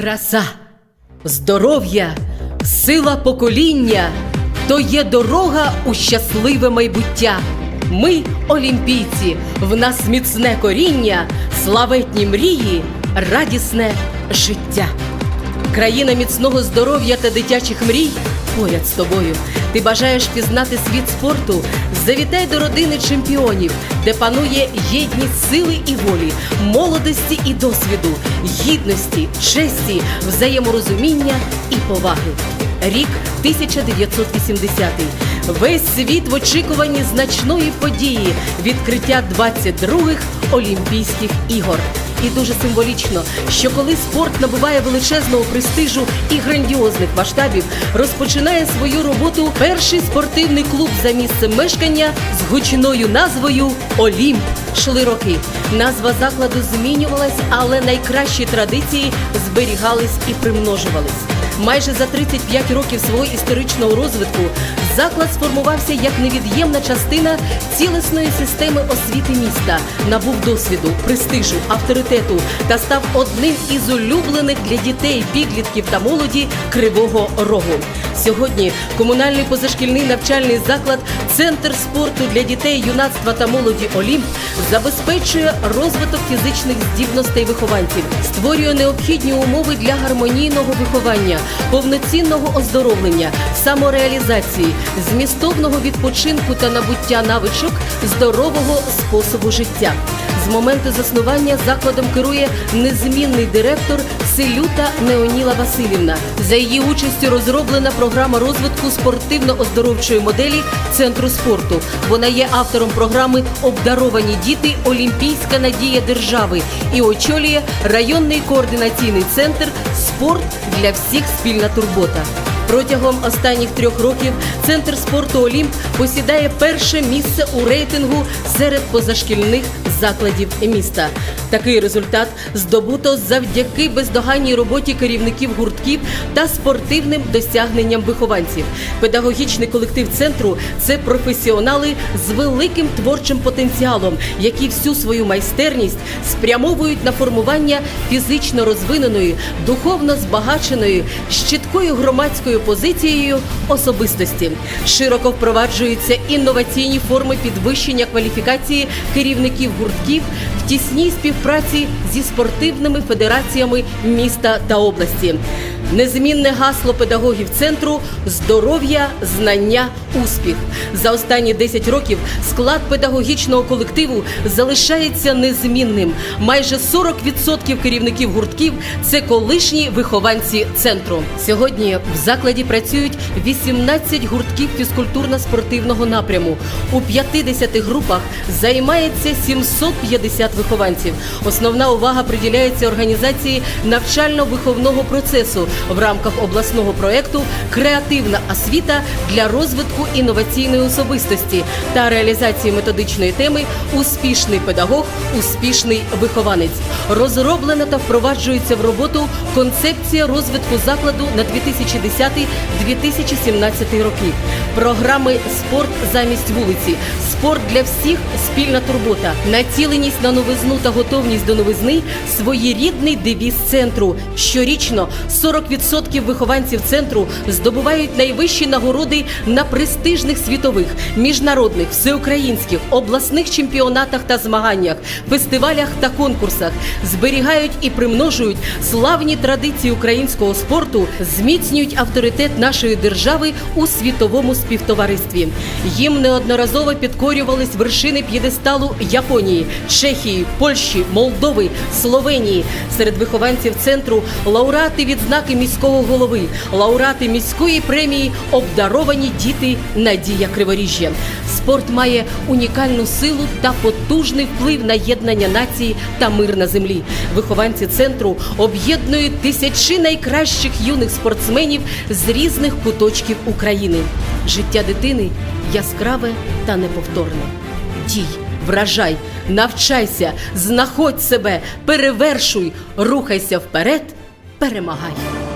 краса, здоров'я, сила покоління то є дорога у щасливе майбуття. Ми олімпійці, в нас міцне коріння, славетні мрії, радісне життя. Країна міцного здоров'я та дитячих мрій поряд з тобою. Ти бажаєш пізнати світ спорту? Завітай до родини чемпіонів, де панує єдність сили і волі, молодості і досвіду, гідності, честі, взаєморозуміння і поваги. Рік 1980. Весь світ в очікуванні значної події відкриття 22-х Олімпійських ігор. І дуже символічно, що коли спорт набуває величезного престижу і грандіозних масштабів, розпочинає свою роботу перший спортивний клуб за місцем мешкання з гучною назвою Олімп. Шли роки. Назва закладу змінювалась, але найкращі традиції зберігались і примножувались. Майже за 35 років свого історичного розвитку заклад сформувався як невід'ємна частина цілісної системи освіти міста, набув досвіду, престижу, авторитету та став одним із улюблених для дітей, підлітків та молоді Кривого Рогу. Сьогодні комунальний позашкільний навчальний заклад, центр спорту для дітей, юнацтва та молоді Олімп забезпечує розвиток фізичних здібностей вихованців, створює необхідні умови для гармонійного виховання, повноцінного оздоровлення, самореалізації, змістовного відпочинку та набуття навичок здорового способу життя. З моменту заснування закладом керує незмінний директор Селюта Неоніла Васильівна. За її участю розроблена програма розвитку спортивно-оздоровчої моделі центру спорту. Вона є автором програми Обдаровані діти Олімпійська надія держави і очолює районний координаційний центр Спорт для всіх спільна турбота. Протягом останніх трьох років центр спорту Олімп посідає перше місце у рейтингу серед позашкільних закладів міста. Такий результат здобуто завдяки бездоганній роботі керівників гуртків та спортивним досягненням вихованців. Педагогічний колектив центру це професіонали з великим творчим потенціалом, які всю свою майстерність спрямовують на формування фізично розвиненої, духовно збагаченої, з чіткою громадською позицією особистості. Широко впроваджуються інноваційні форми підвищення кваліфікації керівників гуртків тісній співпраці зі спортивними федераціями міста та області. Незмінне гасло педагогів центру здоров'я, знання, успіх. За останні 10 років склад педагогічного колективу залишається незмінним. Майже 40% керівників гуртків це колишні вихованці центру. Сьогодні в закладі працюють 18 гуртків фізкультурно-спортивного напряму. У 50 групах займається 750 вихованців. Основна увага приділяється організації навчально-виховного процесу в рамках обласного проекту Креативна освіта для розвитку інноваційної особистості та реалізації методичної теми Успішний педагог, успішний вихованець. Розроблена та впроваджується в роботу концепція розвитку закладу на 2010-2017 роки. Програми Спорт замість вулиці, спорт для всіх спільна турбота, націленість на новизну та готовність до новизни своєрідний девіз центру. Щорічно 40% вихованців центру здобувають найвищі нагороди на престижних світових, міжнародних, всеукраїнських, обласних чемпіонатах та змаганнях, фестивалях та конкурсах, зберігають і примножують славні традиції українського спорту, зміцнюють авторитет нашої держави у світовому співтоваристві. Їм неодноразово підкорювались вершини п'єдесталу Японії, Чехії, Польщі, Молдови, Словенії. Серед вихованців центру лауреати відзнаки міського голови, лауреати міської премії Обдаровані діти Надія Криворіжжя. Спорт має унікальну силу та потужний вплив на єднання нації та мир на землі. Вихованці центру об'єднують тисячі найкращих юних спортсменів з різних куточків України. Життя дитини яскраве та неповторне. Дій, вражай, навчайся, знаходь себе, перевершуй, рухайся вперед, перемагай.